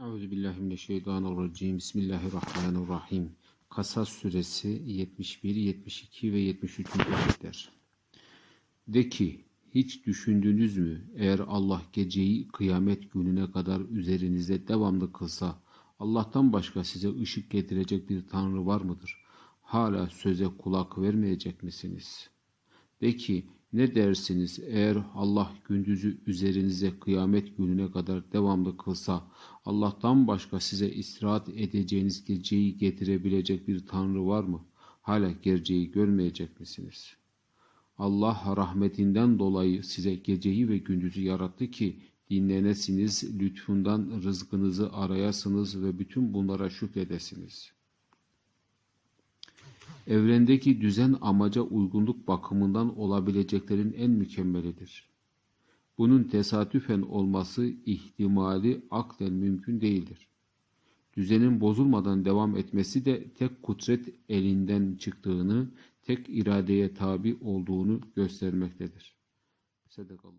Euzubillahimineşşeytanirracim. Bismillahirrahmanirrahim. Kasas suresi 71, 72 ve 73. ayetler. De ki, hiç düşündünüz mü eğer Allah geceyi kıyamet gününe kadar üzerinize devamlı kılsa, Allah'tan başka size ışık getirecek bir Tanrı var mıdır? Hala söze kulak vermeyecek misiniz? De ki, ne dersiniz eğer Allah gündüzü üzerinize kıyamet gününe kadar devamlı kılsa, Allah'tan başka size istirahat edeceğiniz geceyi getirebilecek bir Tanrı var mı? Hala gerçeği görmeyecek misiniz? Allah rahmetinden dolayı size geceyi ve gündüzü yarattı ki dinlenesiniz, lütfundan rızkınızı arayasınız ve bütün bunlara şükredesiniz.'' Evrendeki düzen amaca uygunluk bakımından olabileceklerin en mükemmelidir. Bunun tesadüfen olması ihtimali aklen mümkün değildir. Düzenin bozulmadan devam etmesi de tek kudret elinden çıktığını, tek iradeye tabi olduğunu göstermektedir. Sedakallah.